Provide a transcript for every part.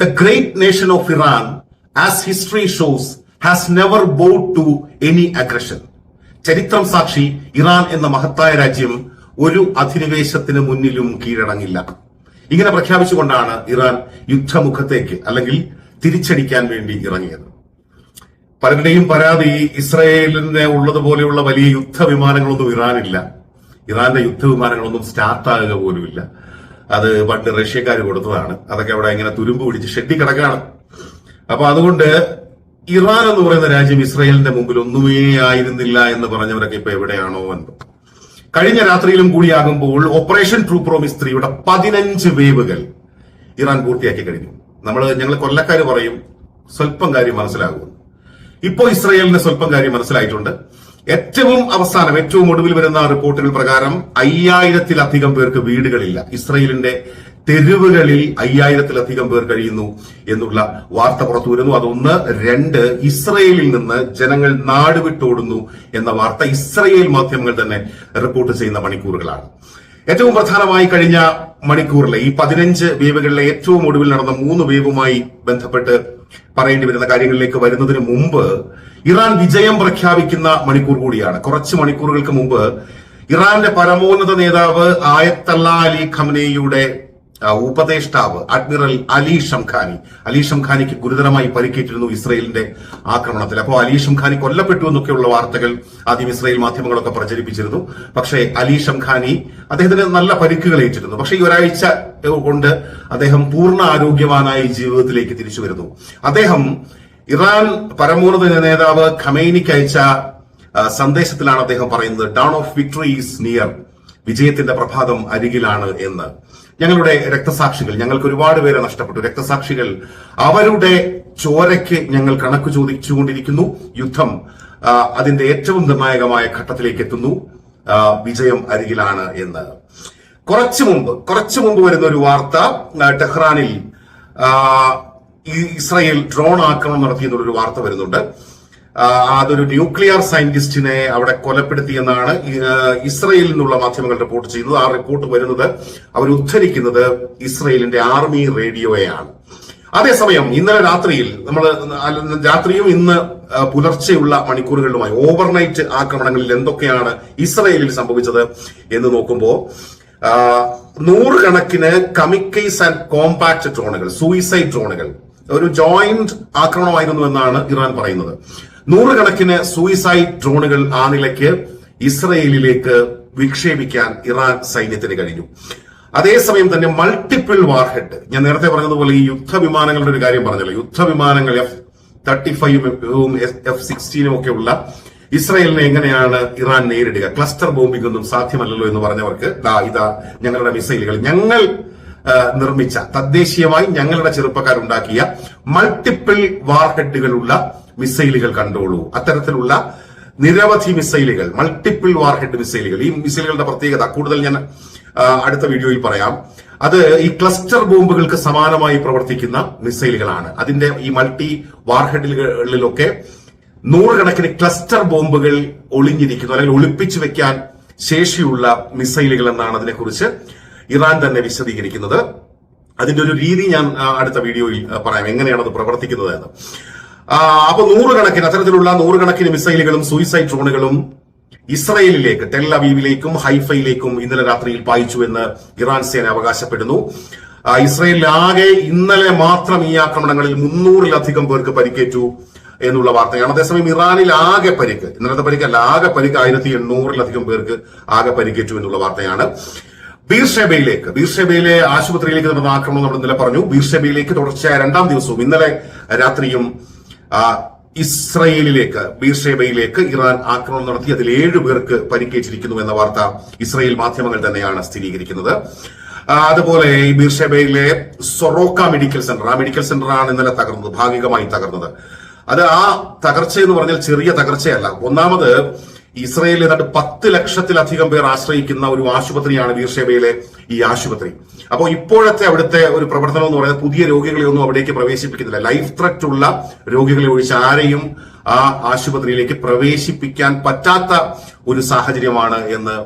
The great nation of Iran, as history shows, has never bowed to any aggression. ചരിത്രം സാക്ഷി Iran എന്ന മഹത്തായ രാജ്യം ഒരു അധിനിവേശത്തിന് മുന്നിലും കീഴടങ്ങില്ല. ഇങ്ങനെ പ്രഖ്യാപിച്ചുകൊണ്ടാണ് ഇറാൻ യുദ്ധമുഖത്തേക്ക് അല്ലെങ്കിൽ തിരിച്ചടിക്കാൻ വേണ്ടി ഇറങ്ങിയത്. പലരുടെയും പരാതി ഇസ്രയേലിന് ഉള്ളതുപോലെയുള്ള വലിയ യുദ്ധവിമാനങ്ങളൊന്നും ഇറാനില്ല. ഇറാന്റെ യുദ്ധവിമാനങ്ങളൊന്നും സ്റ്റാർട്ടാകുക പോലുമില്ല. അത് പണ്ട് റഷ്യക്കാർ കൊടുത്തതാണ്. അതൊക്കെ അവിടെ ഇങ്ങനെ തുരുമ്പ് പിടിച്ച് ഷെഡി കിടക്കാണ് അപ്പൊ അതുകൊണ്ട് ഇറാൻ എന്ന് പറയുന്ന രാജ്യം ഇസ്രയേലിന്റെ മുമ്പിൽ ഒന്നുമേ ആയിരുന്നില്ല എന്ന് പറഞ്ഞവരൊക്കെ ഇപ്പൊ എവിടെയാണോ എന്ന് കഴിഞ്ഞ രാത്രിയിലും കൂടിയാകുമ്പോൾ ഓപ്പറേഷൻ ട്രൂ പ്രോമിസ് ത്രീയുടെ പതിനഞ്ച് വേവുകൾ ഇറാൻ പൂർത്തിയാക്കി കഴിഞ്ഞു. നമ്മൾ ഞങ്ങൾ കൊല്ലക്കാർ പറയും സ്വല്പം കാര്യം മനസ്സിലാകും ഇപ്പോ ഇസ്രയേലിന് സ്വല്പം കാര്യം മനസ്സിലായിട്ടുണ്ട്. ഏറ്റവും അവസാനം ഏറ്റവും ഒടുവിൽ വരുന്ന റിപ്പോർട്ടുകൾ പ്രകാരം അയ്യായിരത്തിലധികം പേർക്ക് വീടുകളില്ല. ഇസ്രയേലിന്റെ തെരുവുകളിൽ അയ്യായിരത്തിലധികം പേർ കഴിയുന്നു എന്നുള്ള വാർത്ത പുറത്തു വരുന്നു അതൊന്ന്. രണ്ട്. ഇസ്രയേലിൽ നിന്ന് ജനങ്ങൾ നാടുവിട്ടോടുന്നു എന്ന വാർത്ത ഇസ്രയേൽ മാധ്യമങ്ങൾ തന്നെ റിപ്പോർട്ട് ചെയ്യുന്ന മണിക്കൂറുകളാണ്. ഏറ്റവും പ്രധാനമായി കഴിഞ്ഞ മണിക്കൂറിലെ ഈ പതിനഞ്ച് വേവുകളിലെ ഏറ്റവും ഒടുവിൽ നടന്ന മൂന്ന് വേവുമായി ബന്ധപ്പെട്ട് പറയേണ്ടി വരുന്ന കാര്യങ്ങളിലേക്ക് വരുന്നതിന് മുമ്പ് ഇറാൻ വിജയം പ്രഖ്യാപിക്കുന്ന മണിക്കൂർ കൂടിയാണ്. കുറച്ച് മണിക്കൂറുകൾക്ക് മുമ്പ് ഇറാന്റെ പരമോന്നത നേതാവ് ആയത്തല്ല അലി ഖംനയുടെ ഉപദേഷ്ടാവ് അഡ്മിറൽ അലി ഷംഖാനി. അലി ഷംഖാനിക്ക് ഗുരുതരമായി പരിക്കേറ്റിരുന്നു ഇസ്രയേലിന്റെ ആക്രമണത്തിൽ. അപ്പോൾ അലി ഷംഖാനി കൊല്ലപ്പെട്ടു എന്നൊക്കെയുള്ള വാർത്തകൾ ആദ്യം ഇസ്രയേൽ മാധ്യമങ്ങളൊക്കെ പ്രചരിപ്പിച്ചിരുന്നു. പക്ഷേ അലി ഷംഖാനി അദ്ദേഹത്തിന് നല്ല പരിക്കുകൾ ഏറ്റിരുന്നു. പക്ഷേ ഈ ഒരാഴ്ച കൊണ്ട് അദ്ദേഹം പൂർണ ആരോഗ്യവാനായി ജീവിതത്തിലേക്ക് തിരിച്ചു വരുന്നു. അദ്ദേഹം ഇറാൻ പരമോന്നത നേതാവ് ഖമൈനിക്ക് അയച്ച സന്ദേശത്തിലാണ് അദ്ദേഹം പറയുന്നത് dawn of victory is near വിജയത്തിന്റെ പ്രഭാതം അരികിലാണ് എന്ന്. ഞങ്ങളുടെ രക്തസാക്ഷികൾ ഞങ്ങൾക്ക് ഒരുപാട് പേരെ നഷ്ടപ്പെട്ടു. രക്തസാക്ഷികൾ അവരുടെ ചോരയ്ക്ക് ഞങ്ങൾ കണക്ക് ചോദിച്ചുകൊണ്ടിരിക്കുന്നു. യുദ്ധം അതിന്റെ ഏറ്റവും നിർണായകമായ ഘട്ടത്തിലേക്ക് എത്തുന്നു. വിജയം അരികിലാണ് എന്ന്. കുറച്ചു മുമ്പ് കുറച്ചു മുമ്പ് വരുന്ന ഒരു വാർത്ത ടെഹ്റാനിൽ ഈ ഇസ്രായേൽ ഡ്രോൺ ആക്രമണം നടത്തി എന്നുള്ളൊരു വാർത്ത വരുന്നുണ്ട്. അതൊരു ന്യൂക്ലിയർ സയന്റിസ്റ്റിനെ അവിടെ കൊലപ്പെടുത്തിയെന്നാണ് ഇസ്രയേലിൽ നിന്നുള്ള മാധ്യമങ്ങൾ റിപ്പോർട്ട് ചെയ്യുന്നത്. ആ റിപ്പോർട്ട് വരുന്നത് അവർ ഉദ്ധരിക്കുന്നത് ഇസ്രയേലിന്റെ ആർമി റേഡിയോയാണ് അതേസമയം ഇന്നലെ രാത്രിയിൽ നമ്മൾ രാത്രിയും ഇന്ന് പുലർച്ചെയുള്ള മണിക്കൂറുകളിലുമായി ഓവർനൈറ്റ് ആക്രമണങ്ങളിൽ എന്തൊക്കെയാണ് ഇസ്രയേലിൽ സംഭവിച്ചത് എന്ന് നോക്കുമ്പോൾ നൂറുകണക്കിന് കമിക്കൈസ് ആൻഡ് കോമ്പാക്ട് ഡ്രോണുകൾ സൂയിസൈഡ് ഡ്രോണുകൾ ഒരു ജോയിന്റ് ആക്രമണമായിരുന്നു എന്നാണ് ഇറാൻ പറയുന്നത്. നൂറുകണക്കിന് സൂയിസൈഡ് ഡ്രോണുകൾ ആ നിലയ്ക്ക് ഇസ്രയേലിലേക്ക് വിക്ഷേപിക്കാൻ ഇറാൻ സൈന്യത്തിന് കഴിഞ്ഞു. അതേസമയം തന്നെ മൾട്ടിപ്പിൾ വാർഹെഡ് ഞാൻ നേരത്തെ പറഞ്ഞതുപോലെ ഈ യുദ്ധവിമാനങ്ങളുടെ ഒരു കാര്യം പറഞ്ഞല്ലോ. യുദ്ധവിമാനങ്ങൾ എഫ് തേർട്ടി ഫൈവും എഫ് സിക്സ്റ്റീനും ഒക്കെ ഉള്ള ഇസ്രായേലിനെ എങ്ങനെയാണ് ഇറാൻ നേരിടുക? ക്ലസ്റ്റർ ബോംബിംഗ് ഒന്നും സാധ്യമല്ലല്ലോ എന്ന് പറഞ്ഞവർക്ക് ദാ ഇതാ ഞങ്ങളുടെ മിസൈലുകൾ. ഞങ്ങൾ നിർമ്മിച്ച. തദ്ദേശീയമായി ഞങ്ങളുടെ ചെറുപ്പക്കാരുണ്ടാക്കിയ മൾട്ടിപ്പിൾ വാർഹെഡുകളുള്ള മിസൈലുകൾ കണ്ടോളൂ. അത്തരത്തിലുള്ള നിരവധി മിസൈലുകൾ മൾട്ടിപ്പിൾ വാർഹെഡ് മിസൈലുകൾ ഈ മിസൈലുകളുടെ പ്രത്യേകത കൂടുതൽ ഞാൻ അടുത്ത വീഡിയോയിൽ പറയാം. അത് ഈ ക്ലസ്റ്റർ ബോംബുകൾക്ക് സമാനമായി പ്രവർത്തിക്കുന്ന മിസൈലുകളാണ് അതിന്റെ ഈ മൾട്ടി വാർഹെഡുകളിലൊക്കെ നൂറുകണക്കിന് ക്ലസ്റ്റർ ബോംബുകൾ ഒളിഞ്ഞിരിക്കുന്നു അല്ലെങ്കിൽ ഒളിപ്പിച്ചു വെക്കാൻ ശേഷിയുള്ള മിസൈലുകൾ എന്നാണ് അതിനെക്കുറിച്ച് ഇറാൻ തന്നെ വിശദീകരിക്കുന്നത്. അതിന്റെ ഒരു രീതി ഞാൻ അടുത്ത വീഡിയോയിൽ പറയാം. എങ്ങനെയാണ് അത് പ്രവർത്തിക്കുന്നത് എന്ന്. അപ്പൊ നൂറുകണക്കിന് അത്തരത്തിലുള്ള നൂറുകണക്കിന് മിസൈലുകളും സൂയിസൈഡ് ഡ്രോണുകളും ഇസ്രയേലിലേക്ക് ടെൽ അവീവിലേക്കും ഹൈഫയിലേക്കും ഇന്നലെ രാത്രിയിൽ പായിച്ചു എന്ന് ഇറാൻ സേന അവകാശപ്പെടുന്നു. ഇസ്രയേലിലാകെ ഇന്നലെ മാത്രം ഈ ആക്രമണങ്ങളിൽ മുന്നൂറിലധികം പേർക്ക് പരിക്കേറ്റു എന്നുള്ള വാർത്തയാണ്. അതേസമയം ഇറാനിൽ ആകെ പരിക്ക് ഇന്നലത്തെ പരിക്കല്ല ആകെ പരിക്ക് ആയിരത്തി എണ്ണൂറിലധികം പേർക്ക് ആകെ പരിക്കേറ്റു എന്നുള്ള വാർത്തയാണ്. ബീർഷേബയിലേക്ക് ബീർഷേബയിലെ ആശുപത്രിയിലേക്ക് നടന്ന ആക്രമണം നമ്മൾ ഇന്നലെ പറഞ്ഞു. ബീർഷേബയിലേക്ക് തുടർച്ചയായ രണ്ടാം ദിവസവും ഇന്നലെ രാത്രിയും ഇസ്രയേലിലേക്ക് ബീർഷേബയിലേക്ക് ഇറാൻ ആക്രമണം നടത്തി. അതിൽ ഏഴു പേർക്ക് പരിക്കേറ്റിരിക്കുന്നു എന്ന വാർത്ത ഇസ്രയേൽ മാധ്യമങ്ങൾ തന്നെയാണ് സ്ഥിരീകരിക്കുന്നത്. അതുപോലെ ഈ ബീർഷേബയിലെ സൊറോക്ക മെഡിക്കൽ സെന്റർ ആ മെഡിക്കൽ സെന്റർ ആണ് ഇന്നലെ തകർന്നത് ഭാഗികമായി തകർന്നത്. അത് ആ തകർച്ച എന്ന് പറഞ്ഞാൽ ചെറിയ തകർച്ചയല്ല. ഒന്നാമത് ഇസ്രയേലിൽ ഏതാണ്ട് പത്ത് ലക്ഷത്തിലധികം പേർ ആശ്രയിക്കുന്ന ഒരു ആശുപത്രിയാണ് വീർഷേബയിലെ ഈ ആശുപത്രി. അപ്പോൾ ഇപ്പോഴത്തെ അവിടുത്തെ ഒരു പ്രവർത്തനം എന്ന് പറയുന്നത് പുതിയ രോഗികളെ ഒന്നും അവിടേക്ക് പ്രവേശിപ്പിക്കുന്നില്ല. ലൈഫ് ത്രെറ്റ് ഉള്ള രോഗികളെ ഒഴിച്ച് ആരെയും ആ ആശുപത്രിയിലേക്ക് പ്രവേശിപ്പിക്കാൻ പറ്റാത്ത ഒരു സാഹചര്യമാണ് എന്ന്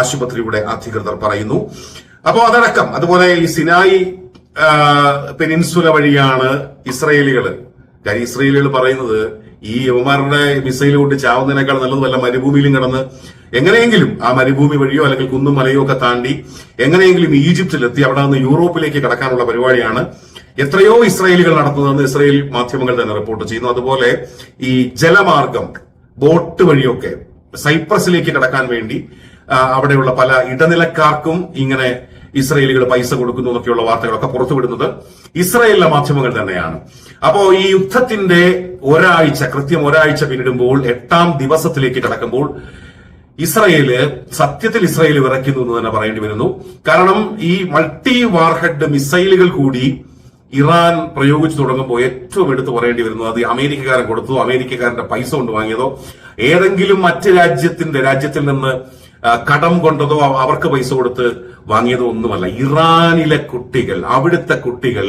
ആശുപത്രിയുടെ അധികൃതർ പറയുന്നു. അപ്പോൾ അതടക്കം അതുപോലെ ഈ സിനായി പെനിൻസുല വഴിയാണ് ഇസ്രയേലികൾ കാര്യം ഇസ്രയേലികൾ പറയുന്നത് ഈ യുവമാരുടെ മിസൈൽ കൊണ്ട് ചാവുന്നതിനേക്കാൾ നല്ലത് വല്ല മരുഭൂമിയിലും കടന്ന് എങ്ങനെയെങ്കിലും ആ മരുഭൂമി വഴിയോ അല്ലെങ്കിൽ കുന്നും മലയോ ഒക്കെ താണ്ടി എങ്ങനെയെങ്കിലും ഈജിപ്തിലെത്തി അവിടെ നിന്ന് യൂറോപ്പിലേക്ക് കടക്കാനുള്ള പരിപാടിയാണ് എത്രയോ ഇസ്രായേലുകൾ നടത്തുന്നതെന്ന് ഇസ്രായേൽ മാധ്യമങ്ങൾ തന്നെ റിപ്പോർട്ട് ചെയ്യുന്നു. അതുപോലെ ഈ ജലമാർഗം ബോട്ട് വഴിയൊക്കെ സൈപ്രസിലേക്ക് കടക്കാൻ വേണ്ടി അവിടെയുള്ള പല ഇടനിലക്കാർക്കും ഇങ്ങനെ ഇസ്രയേലുകൾ പൈസ കൊടുക്കുന്നു എന്നൊക്കെയുള്ള വാർത്തകളൊക്കെ പുറത്തുവിടുന്നത് ഇസ്രയേലിലെ മാധ്യമങ്ങൾ തന്നെയാണ്. അപ്പോ ഈ യുദ്ധത്തിന്റെ ഒരാഴ്ച കൃത്യം ഒരാഴ്ച പിന്നിടുമ്പോൾ എട്ടാം ദിവസത്തിലേക്ക് കടക്കുമ്പോൾ ഇസ്രയേൽ സത്യത്തിൽ ഇസ്രയേൽ വിറയ്ക്കുന്നു എന്ന് തന്നെ പറയേണ്ടി വരുന്നു. കാരണം ഈ മൾട്ടി വാർഹെഡ് മിസൈലുകൾ കൂടി ഇറാൻ പ്രയോഗിച്ചു തുടങ്ങുമ്പോൾ ഏറ്റവും എടുത്തു പറയേണ്ടി വരുന്നത് അത് അമേരിക്കക്കാരൻ കൊടുത്തു അമേരിക്കക്കാരന്റെ പൈസ കൊണ്ട് വാങ്ങിയതോ ഏതെങ്കിലും മറ്റ് രാജ്യത്തിന്റെ രാജ്യത്തിൽ നിന്ന് കടം കൊണ്ടതോ അവർക്ക് പൈസ കൊടുത്ത് വാങ്ങിയതോ ഒന്നുമല്ല. ഇറാനിലെ കുട്ടികൾ അവിടുത്തെ കുട്ടികൾ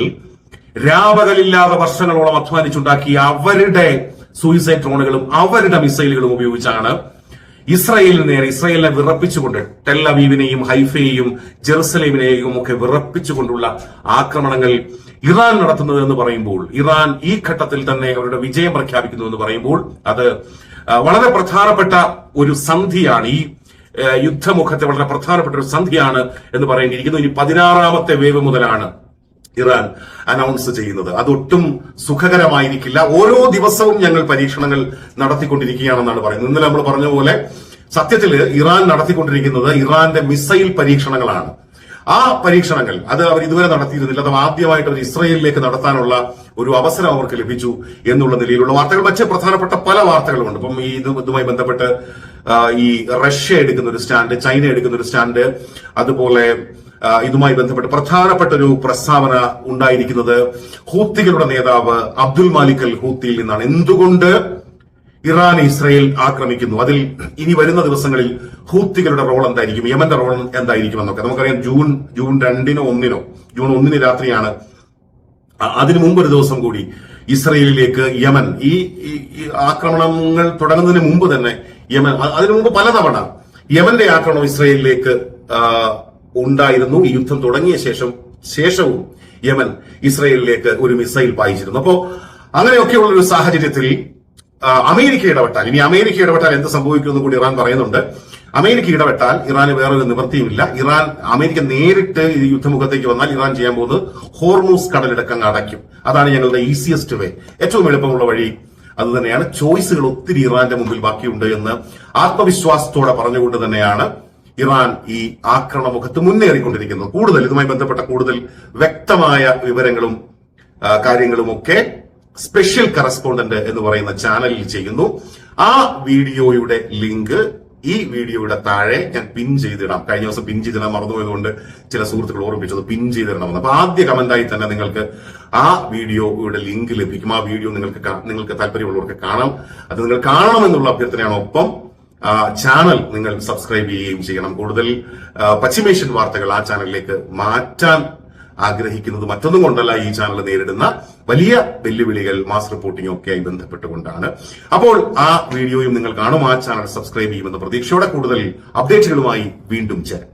രാപകലില്ലാതെ വർഷങ്ങളോളം അധ്വാനിച്ചുണ്ടാക്കിയ അവരുടെ സൂയിസൈഡ് ഡ്രോണുകളും അവരുടെ മിസൈലുകളും ഉപയോഗിച്ചാണ് ഇസ്രയേലിന് നേരെ ഇസ്രയേലിനെ വിറപ്പിച്ചുകൊണ്ട് ടെല്ലവീവിനെയും ഹൈഫയെയും ജെറുസലേമിനെയും ഒക്കെ വിറപ്പിച്ചുകൊണ്ടുള്ള ആക്രമണങ്ങൾ ഇറാൻ നടത്തുന്നത് എന്ന് പറയുമ്പോൾ ഇറാൻ ഈ ഘട്ടത്തിൽ തന്നെ അവരുടെ വിജയം പ്രഖ്യാപിക്കുന്നു എന്ന് പറയുമ്പോൾ അത് വളരെ പ്രധാനപ്പെട്ട ഒരു സന്ധിയാണ്. ഈ യുദ്ധമുഖത്തെ വളരെ പ്രധാനപ്പെട്ട ഒരു സന്ധിയാണ് എന്ന് പറയേണ്ടിയിരിക്കുന്നു. ഇനി പതിനാറാമത്തെ വേവ് മുതലാണ് ഇറാൻ അനൗൺസ് ചെയ്യുന്നത്. അതൊട്ടും സുഖകരമായിരിക്കില്ല. ഓരോ ദിവസവും ഞങ്ങൾ പരീക്ഷണങ്ങൾ നടത്തിക്കൊണ്ടിരിക്കുകയാണെന്നാണ് പറയുന്നത്. ഇന്നലെ നമ്മൾ പറഞ്ഞ പോലെ സത്യത്തിൽ ഇറാൻ നടത്തിക്കൊണ്ടിരിക്കുന്നത് ഇറാന്റെ മിസൈൽ പരീക്ഷണങ്ങളാണ്. ആ പരീക്ഷണങ്ങൾ അത് അവർ ഇതുവരെ നടത്തിയിരുന്നില്ല. അത് ആദ്യമായിട്ട് അവർ ഇസ്രയേലിലേക്ക് നടത്താനുള്ള ഒരു അവസരം അവർക്ക് ലഭിച്ചു എന്നുള്ള നിലയിലുള്ള വാർത്തകൾ. മറ്റ് പ്രധാനപ്പെട്ട പല വാർത്തകളുമുണ്ട്. ഇപ്പം ഈ ഇതുമായി ബന്ധപ്പെട്ട് ഈ റഷ്യ എടുക്കുന്ന ഒരു സ്റ്റാൻഡ് ചൈന എടുക്കുന്ന ഒരു സ്റ്റാൻഡ് അതുപോലെ ഇതുമായി ബന്ധപ്പെട്ട് പ്രധാനപ്പെട്ട ഒരു പ്രസ്താവന ഉണ്ടായിരിക്കുന്നത് ഹൂത്തികളുടെ നേതാവ് അബ്ദുൽ മാലിക് അൽ ഹൂത്തിയിൽ നിന്നാണ്. എന്തുകൊണ്ട് ഇറാൻ ഇസ്രയേൽ ആക്രമിക്കുന്നു? അതിൽ ഇനി വരുന്ന ദിവസങ്ങളിൽ ഹൂത്തികളുടെ റോൾ എന്തായിരിക്കും? യമന്റെ റോൾ എന്തായിരിക്കും എന്നൊക്കെ. നമുക്കറിയാം ജൂൺ ജൂൺ രണ്ടിനോ ഒന്നിനോ ജൂൺ ഒന്നിന് രാത്രിയാണ്. അതിനു മുമ്പ് ഒരു ദിവസം കൂടി ഇസ്രയേലിലേക്ക് യമൻ ഈ ആക്രമണങ്ങൾ തുടങ്ങുന്നതിന് മുമ്പ് തന്നെ യമൻ അതിനു മുമ്പ് പലതവണ യമന്റെ ആക്രമണം ഇസ്രയേലിലേക്ക് ഉണ്ടായിരുന്നു. ഈ യുദ്ധം തുടങ്ങിയ ശേഷം ശേഷവും യമൻ ഇസ്രയേലിലേക്ക് ഒരു മിസൈൽ പായിച്ചിരുന്നു. അപ്പോ അങ്ങനെയൊക്കെയുള്ള ഒരു സാഹചര്യത്തിൽ അമേരിക്ക ഇടപെട്ടാൽ ഇനി അമേരിക്ക ഇടപെട്ടാൽ എന്ത് സംഭവിക്കുമെന്ന് കൂടി ഇറാൻ പറയുന്നുണ്ട്. അമേരിക്ക ഇടപെട്ടാൽ ഇറാന് വേറൊരു നിവൃത്തിയുമില്ല. ഇറാൻ അമേരിക്ക നേരിട്ട് ഈ യുദ്ധമുഖത്തേക്ക് വന്നാൽ ഇറാൻ ചെയ്യാൻ പോകുന്നത് ഹോർമൂസ് കടലിടക്കങ്ങ് അടയ്ക്കും. അതാണ് ഞങ്ങളുടെ ഈസിയസ്റ്റ് വേ ഏറ്റവും എളുപ്പമുള്ള വഴി അത് തന്നെയാണ്. ചോയ്സുകൾ ഒത്തിരി ഇറാന്റെ മുമ്പിൽ ബാക്കിയുണ്ട് എന്ന് ആത്മവിശ്വാസത്തോടെ പറഞ്ഞുകൊണ്ട് തന്നെയാണ് ഇറാൻ ഈ ആക്രമണമുഖത്ത് മുന്നേറിക്കൊണ്ടിരിക്കുന്നു. കൂടുതൽ ഇതുമായി ബന്ധപ്പെട്ട കൂടുതൽ വ്യക്തമായ വിവരങ്ങളും കാര്യങ്ങളും കാര്യങ്ങളുമൊക്കെ സ്പെഷ്യൽ കറസ്പോണ്ടന്റ് എന്ന് പറയുന്ന ചാനലിൽ ചെയ്യുന്നു. ആ വീഡിയോയുടെ ലിങ്ക് ഈ വീഡിയോയുടെ താഴെ ഞാൻ പിൻ ചെയ്തിടാം. കഴിഞ്ഞ ദിവസം പിൻ ചെയ്തിടാൻ മറന്നുപോയതുകൊണ്ട് ചില സുഹൃത്തുക്കൾ ഓർമ്മിപ്പിച്ചത് പിൻ ചെയ്തിടണമെന്ന്. അപ്പൊ ആദ്യ കമന്റായി തന്നെ നിങ്ങൾക്ക് ആ വീഡിയോയുടെ ലിങ്ക് ലഭിക്കും. ആ വീഡിയോ നിങ്ങൾക്ക് നിങ്ങൾക്ക് താല്പര്യമുള്ളവർക്ക് കാണാം. അത് നിങ്ങൾ കാണണമെന്നുള്ള അഭ്യർത്ഥനയാണ് ഒപ്പം ചാനൽ നിങ്ങൾ സബ്സ്ക്രൈബ് ചെയ്യുകയും ചെയ്യണം. കൂടുതൽ പശ്ചിമേഷ്യൻ വാർത്തകൾ ആ ചാനലിലേക്ക് മാറ്റാൻ ആഗ്രഹിക്കുന്നത് മറ്റൊന്നും കൊണ്ടല്ല ഈ ചാനൽ നേരിടുന്ന വലിയ വെല്ലുവിളികൾ മാസ് റിപ്പോർട്ടിംഗ് ഒക്കെയായി ബന്ധപ്പെട്ടുകൊണ്ടാണ്. അപ്പോൾ ആ വീഡിയോയും നിങ്ങൾ കാണും ആ ചാനൽ സബ്സ്ക്രൈബ് ചെയ്യുമെന്ന പ്രതീക്ഷയോടെ കൂടുതൽ അപ്ഡേറ്റുകളുമായി വീണ്ടും ചേരാം.